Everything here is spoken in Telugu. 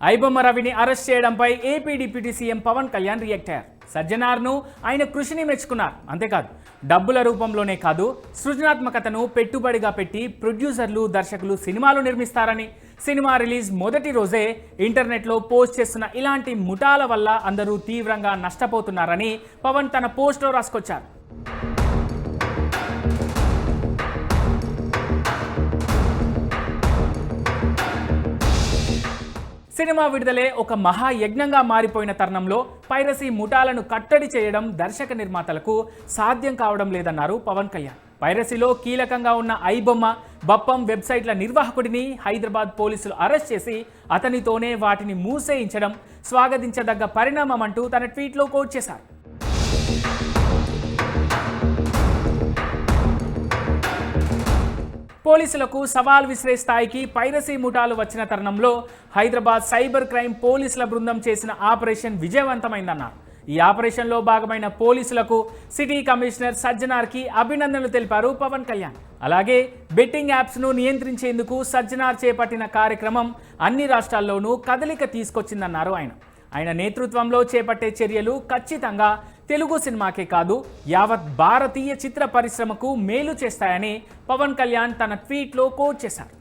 ఐబొమ్మ రవిని అరెస్ట్ చేయడంపై AP deputy CM Pawan Kalyan react అయ్యారు. సజ్జనార్ను ఆయన కృషిని మెచ్చుకున్నారు. అంతేకాదు డబ్బుల రూపంలోనే కాదు సృజనాత్మకతను పెట్టుబడిగా పెట్టి ప్రొడ్యూసర్లు దర్శకులు సినిమాలు నిర్మిస్తారని సినిమా రిలీజ్ మొదటి రోజే ఇంటర్నెట్లో పోస్ట్ చేస్తున్న ఇలాంటి ముఠాల వల్ల అందరూ తీవ్రంగా నష్టపోతున్నారని పవన్ తన పోస్ట్లో రాసుకొచ్చారు. సినిమా విడుదలే ఒక మహాయజ్ఞంగా మారిపోయిన తరుణంలో పైరసీ ముఠాలను కట్టడి చేయడం దర్శక నిర్మాతలకు సాధ్యం కావడం లేదన్నారు పవన్ కళ్యాణ్. పైరసీలో కీలకంగా ఉన్న ఐబొమ్మ బప్పం వెబ్సైట్ల నిర్వాహకుడిని హైదరాబాద్ పోలీసులు అరెస్ట్ చేసి అతనితోనే వాటిని మూసేయించడం స్వాగతించదగ్గ పరిణామం అంటూ తన ట్వీట్లో కోట్ చేశారు. పోలీసులకు సవాల్ విసిరే స్థాయికి పైరసీ ముఠాలు వచ్చిన తరుణంలో హైదరాబాద్ సైబర్ క్రైమ్ పోలీసుల బృందం చేసిన ఆపరేషన్ విజయవంతమైందన్నారు. ఈ ఆపరేషన్లో భాగమైన పోలీసులకు సిటీ కమిషనర్ సజ్జనార్కి అభినందనలు తెలిపారు పవన్ కళ్యాణ్. అలాగే బెట్టింగ్ యాప్స్ను నియంత్రించేందుకు సజ్జనార్ చేపట్టిన కార్యక్రమం అన్ని రాష్ట్రాల్లోనూ కదలిక తీసుకొచ్చిందన్నారు ఆయన. ఆయన నేతృత్వంలో చేపట్టే చర్యలు ఖచ్చితంగా తెలుగు సినిమాకే కాదు యావత్ భారతీయ చిత్ర పరిశ్రమకు మేలు చేస్తాయని పవన్ కళ్యాణ్ తన ట్వీట్లో కోట్ చేశారు.